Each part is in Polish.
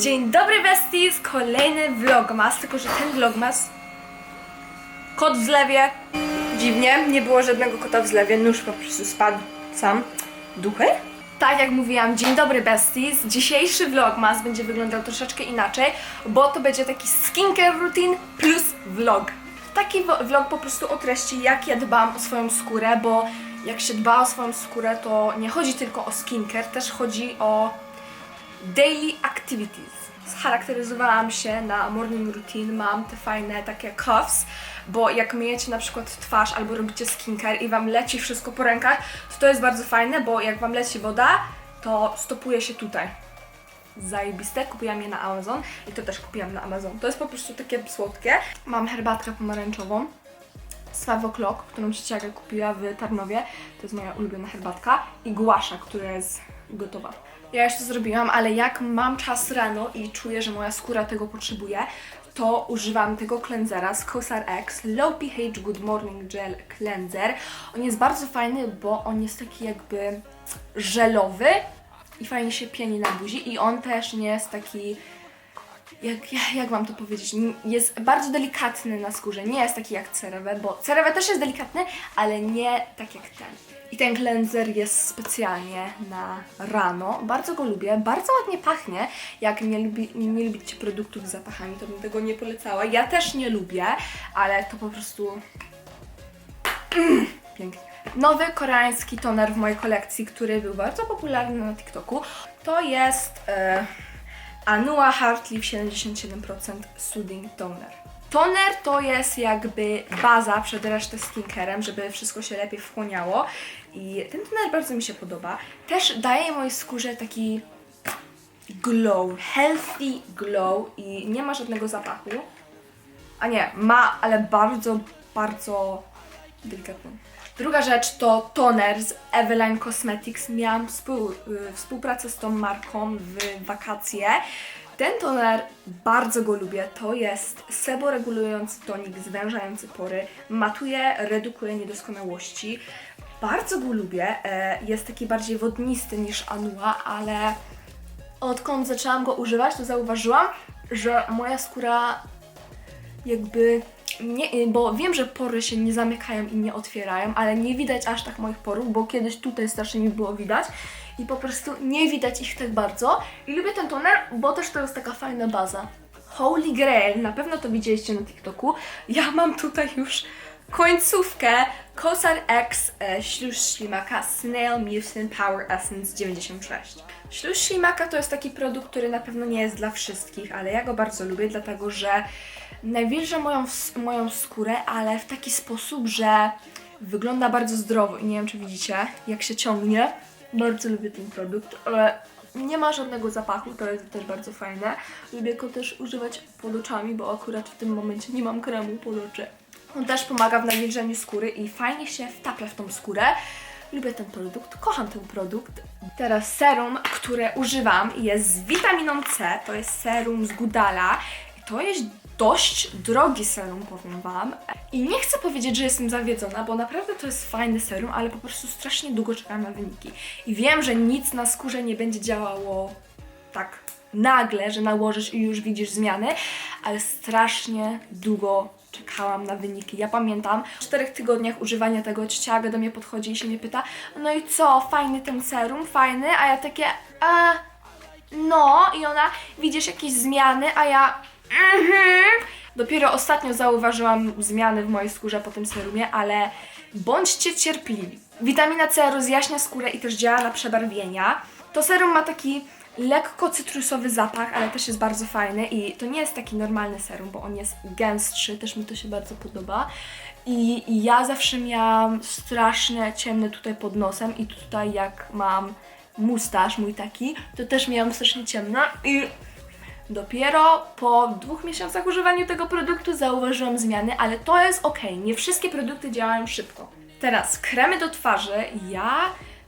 Dzień dobry besties, kolejny vlogmas, tylko że ten vlogmas kot w zlewie, dziwnie, nie było żadnego kota w zlewie, nóż po prostu spadł sam. Duchy? Tak jak mówiłam, dzień dobry besties, dzisiejszy vlogmas będzie wyglądał troszeczkę inaczej, bo to będzie taki skincare routine plus vlog. Taki vlog po prostu o treści, jak ja dbam o swoją skórę, bo jak się dba o swoją skórę, to nie chodzi tylko o skincare, też chodzi o daily activities. Scharakteryzowałam się na morning routine, mam te fajne takie cuffs, bo jak myjecie na przykład twarz albo robicie skincare i wam leci wszystko po rękach, to to jest bardzo fajne, bo jak wam leci woda, to stopuje się tutaj. Zajebiste, kupiłam je na Amazon i to też kupiłam na Amazon. To jest po prostu takie słodkie. Mam herbatkę pomarańczową. Swav O'Clock, którą ciociaga kupiła w Tarnowie. To jest moja ulubiona herbatka. I głasza, która jest gotowa. Ja już to zrobiłam, ale jak mam czas rano i czuję, że moja skóra tego potrzebuje, to używam tego cleansera z Cosar X Low pH Good Morning Gel Cleanser. On jest bardzo fajny, bo on jest taki jakby żelowy i fajnie się pieni na buzi i on też nie jest taki jak, jak, mam to powiedzieć, jest bardzo delikatny na skórze, nie jest taki jak CeraVe, bo CeraVe też jest delikatny, ale nie tak jak ten. I ten cleanser jest specjalnie na rano, bardzo go lubię, bardzo ładnie pachnie, jak nie, lubi, nie lubicie produktów z zapachami, to bym tego nie polecała. Ja też nie lubię, ale to po prostu Mm, pięknie. Nowy koreański toner w mojej kolekcji, który był bardzo popularny na TikToku, to jest e, Anua Heart Leaf 77% Soothing Toner. Toner to jest jakby baza przed resztę skinkerem, żeby wszystko się lepiej wchłaniało i ten toner bardzo mi się podoba. Też daje mojej skórze taki glow, healthy glow i nie ma żadnego zapachu. A nie, ma, ale bardzo, bardzo delikatny. Druga rzecz to toner z Eveline Cosmetics. Miałam współ, y, współpracę z tą marką w wakacje. Ten toner bardzo go lubię. To jest seboregulujący tonik zwężający pory, matuje, redukuje niedoskonałości. Bardzo go lubię. E, Jest taki bardziej wodnisty niż Anua, ale odkąd zaczęłam go używać, to zauważyłam, że moja skóra jakby nie, bo wiem, że pory się nie zamykają i nie otwierają, ale nie widać aż tak moich porów, bo kiedyś tutaj strasznie mi było widać i po prostu nie widać ich tak bardzo. I lubię ten toner, bo też to jest taka fajna baza. Holy Grail, na pewno to widzieliście na TikToku. Ja mam tutaj już końcówkę Kosar X e, Ślusz Ślimaka Snail Mucin Power Essence 96. Ślusz Ślimaka to jest taki produkt, który na pewno nie jest dla wszystkich, ale ja go bardzo lubię, dlatego że nawilża moją, moją skórę, ale w taki sposób, że wygląda bardzo zdrowo i nie wiem czy widzicie, jak się ciągnie. Bardzo lubię ten produkt, ale nie ma żadnego zapachu, to jest też bardzo fajne. Lubię go też używać pod oczami, bo akurat w tym momencie nie mam kremu pod oczy. On też pomaga w nawilżeniu skóry i fajnie się wtapia w tą skórę. Lubię ten produkt, kocham ten produkt. Teraz serum, które używam jest z witaminą C, to jest serum z Gudala. I to jest dość drogi serum, powiem Wam. I nie chcę powiedzieć, że jestem zawiedzona, bo naprawdę to jest fajny serum, ale po prostu strasznie długo czekam na wyniki. I wiem, że nic na skórze nie będzie działało tak nagle, że nałożysz i już widzisz zmiany, ale strasznie długo czekałam na wyniki. Ja pamiętam, w czterech tygodniach używania tego ciocia do mnie podchodzi i się mnie pyta, no i co, fajny ten serum, fajny, a ja takie, a no i ona, widzisz jakieś zmiany, a ja mhm. Dopiero ostatnio zauważyłam zmiany w mojej skórze po tym serumie, ale bądźcie cierpliwi. Witamina C rozjaśnia skórę i też działa na przebarwienia. To serum ma taki lekko cytrusowy zapach, ale też jest bardzo fajny i to nie jest taki normalny serum, bo on jest gęstszy, też mi to się bardzo podoba. I, i ja zawsze miałam strasznie ciemny tutaj pod nosem i tutaj jak mam mustaż mój taki, to też miałam strasznie ciemna i Dopiero po dwóch miesiącach używania tego produktu zauważyłam zmiany, ale to jest ok. Nie wszystkie produkty działają szybko. Teraz kremy do twarzy. Ja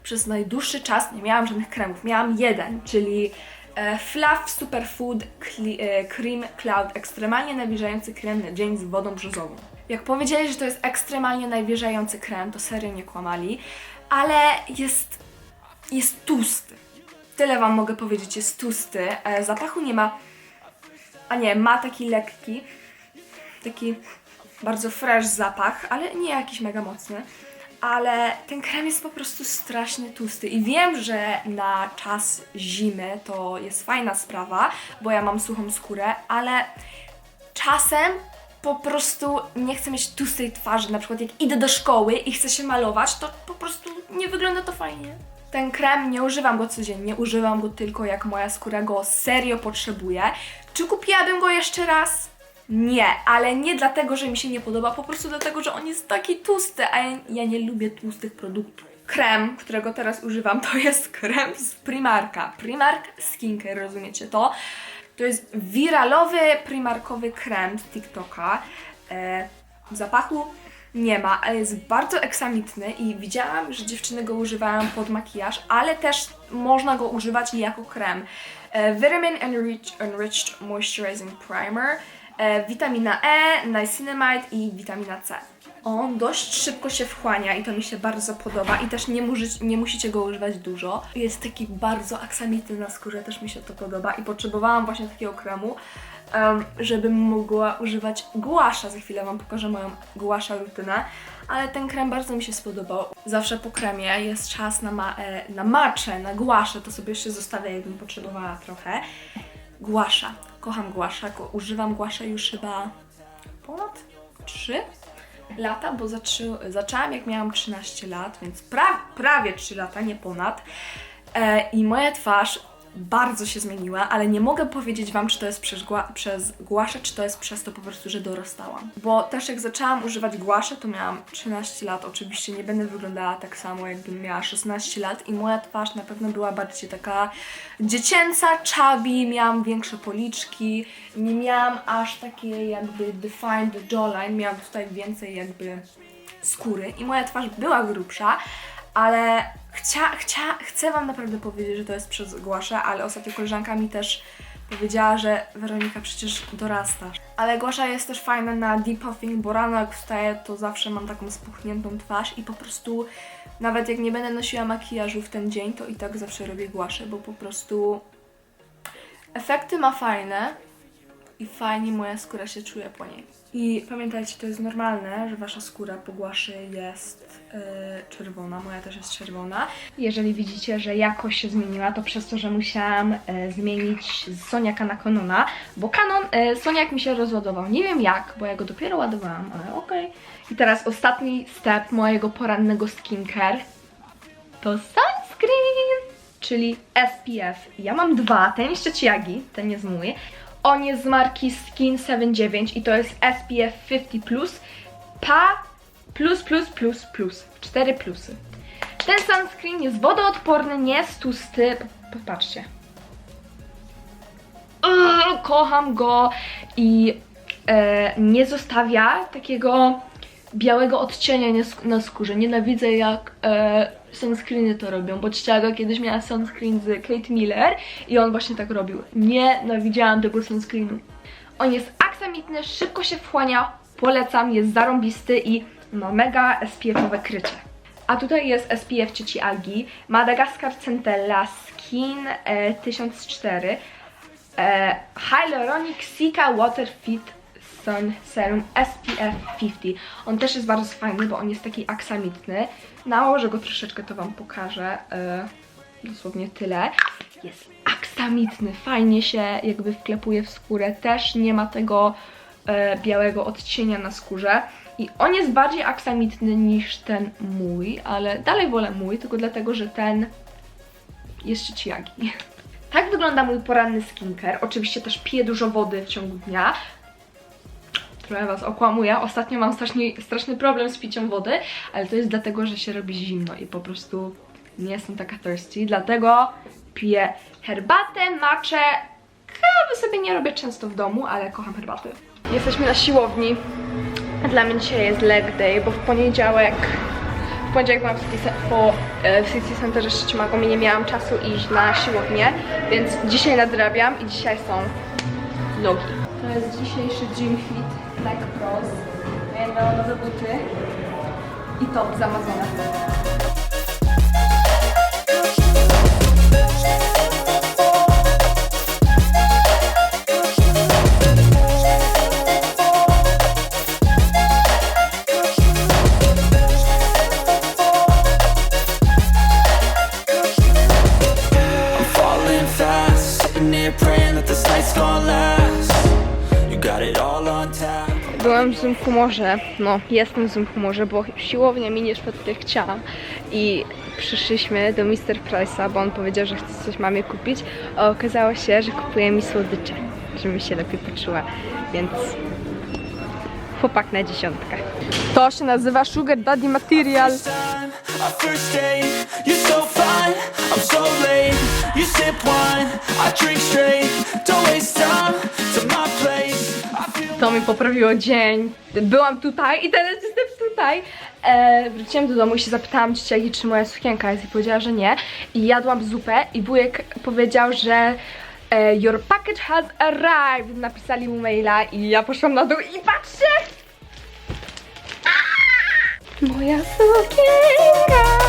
przez najdłuższy czas nie miałam żadnych kremów. Miałam jeden, czyli e, Fluff Superfood e, Cream Cloud. Ekstremalnie nawilżający krem na dzień z wodą brzozową. Jak powiedzieli, że to jest ekstremalnie nawilżający krem, to serio nie kłamali, ale jest, jest tłusty tyle wam mogę powiedzieć, jest tłusty. E, zapachu nie ma, a nie, ma taki lekki, taki bardzo fresh zapach, ale nie jakiś mega mocny. Ale ten krem jest po prostu strasznie tłusty i wiem, że na czas zimy to jest fajna sprawa, bo ja mam suchą skórę, ale czasem po prostu nie chcę mieć tłustej twarzy. Na przykład jak idę do szkoły i chcę się malować, to po prostu nie wygląda to fajnie. Ten krem nie używam go codziennie, używam go tylko jak moja skóra go serio potrzebuje. Czy kupiłabym go jeszcze raz? Nie, ale nie dlatego, że mi się nie podoba, po prostu dlatego, że on jest taki tłusty, a ja, ja nie lubię tłustych produktów. Krem, którego teraz używam, to jest krem z Primarka. Primark Skincare, rozumiecie to? To jest wiralowy primarkowy krem z TikToka. E, zapachu nie ma, ale jest bardzo eksamitny i widziałam, że dziewczyny go używają pod makijaż, ale też można go używać jako krem. E, Vitamin Enriched, Enriched Moisturizing Primer, witamina E, niacinamide i witamina C. On dość szybko się wchłania i to mi się bardzo podoba i też nie, muży, nie musicie go używać dużo. Jest taki bardzo aksamitny na skórze, też mi się to podoba i potrzebowałam właśnie takiego kremu, em, żebym mogła używać guasza. Za chwilę Wam pokażę moją guasza rutynę, ale ten krem bardzo mi się spodobał. Zawsze po kremie jest czas na, ma, e, na macze, na guasze, to sobie jeszcze zostawię, jakbym potrzebowała trochę. Guasza. Kocham guasza, Go- używam guasza już chyba ponad 3 lata, bo zaczę, zaczęłam jak miałam 13 lat, więc pra, prawie 3 lata, nie ponad. E, I moja twarz bardzo się zmieniła, ale nie mogę powiedzieć Wam, czy to jest przez, gła, przez głaszę, czy to jest przez to po prostu, że dorastałam. Bo też jak zaczęłam używać głasze, to miałam 13 lat. Oczywiście nie będę wyglądała tak samo, jakbym miała 16 lat i moja twarz na pewno była bardziej taka dziecięca, chubby, miałam większe policzki, nie miałam aż takiej jakby defined jawline, miałam tutaj więcej jakby skóry i moja twarz była grubsza, ale chcia, chcia, chcę Wam naprawdę powiedzieć, że to jest przez Głasza, ale ostatnio koleżanka mi też powiedziała, że Weronika przecież dorastasz. Ale Głasza jest też fajna na depuffing, bo rano jak wstaję, to zawsze mam taką spuchniętą twarz i po prostu nawet jak nie będę nosiła makijażu w ten dzień, to i tak zawsze robię Głaszę, bo po prostu efekty ma fajne i fajnie moja skóra się czuje po niej. I pamiętajcie, to jest normalne, że wasza skóra po głaszy jest yy, czerwona, moja też jest czerwona. Jeżeli widzicie, że jakość się zmieniła, to przez to, że musiałam e, zmienić z Soniaka na Canona, bo Canon, e, Soniak mi się rozładował. Nie wiem jak, bo ja go dopiero ładowałam, ale okej. I teraz ostatni step mojego porannego skincare to sunscreen, czyli SPF. Ja mam dwa, ten jest Ciagi, ten jest mój. On jest z marki Skin 79 i to jest SPF 50+, plus, PA++++, plus, plus, plus, plus, 4 plusy. Ten sunscreen jest wodoodporny, nie jest tłusty. Popatrzcie. Uuu, kocham go i e, nie zostawia takiego białego odcienia na sk- na skórze. Nienawidzę jak e, sunscreeny to robią, bo Ciaga kiedyś miała sunscreen z Kate Miller i on właśnie tak robił. Nienawidziałam tego sunscreenu. On jest aksamitny, szybko się wchłania, polecam, jest zarąbisty i ma mega SPF-owe krycie. A tutaj jest SPF Cieci Agi, Madagascar Centella Skin e, 1004, e, Hyaluronic Sika Water Fit Sun Serum SPF 50. On też jest bardzo fajny, bo on jest taki aksamitny. Nałożę go troszeczkę, to Wam pokażę. E, dosłownie tyle. Jest aksamitny, fajnie się jakby wklepuje w skórę. Też nie ma tego e, białego odcienia na skórze. I on jest bardziej aksamitny niż ten mój, ale dalej wolę mój, tylko dlatego, że ten jest Ciagi. Tak wygląda mój poranny skincare. Oczywiście też piję dużo wody w ciągu dnia. Trochę Was okłamuję. Ostatnio mam strasznie, straszny problem z piciem wody, ale to jest dlatego, że się robi zimno i po prostu nie jestem taka thirsty. Dlatego piję herbatę, maczę. Kawy sobie nie robię często w domu, ale kocham herbaty. Jesteśmy na siłowni. Dla mnie dzisiaj jest leg day, bo w poniedziałek w poniedziałek byłam w City, po, e, w City Centerze Szczecimakom i nie miałam czasu iść na siłownię, więc dzisiaj nadrabiam i dzisiaj są nogi. To jest dzisiejszy Gym Fit Falling Cross. And uh, Tops eh? Amazonas. praying that this night's gonna last. Byłam w złym humorze. No, jestem w złym humorze, bo siłownia mi nie szła tak jak chciałam. I przyszliśmy do Mr. Price'a, bo on powiedział, że chce coś mamie kupić. A okazało się, że kupuje mi słodycze, żebym się lepiej poczuła. Więc chłopak na dziesiątkę. To się nazywa Sugar Daddy Material. time, our first date. You're so fine, I'm so late. You sip wine, I drink straight. Don't waste time to my place. To mi poprawiło dzień. Byłam tutaj i teraz jestem tutaj. E, wróciłam do domu i się zapytałam ciociagi, czy moja sukienka jest i powiedziała, że nie. I jadłam zupę i wujek powiedział, że e, your package has arrived. Napisali mu maila i ja poszłam na dół i patrzę! Moja sukienka!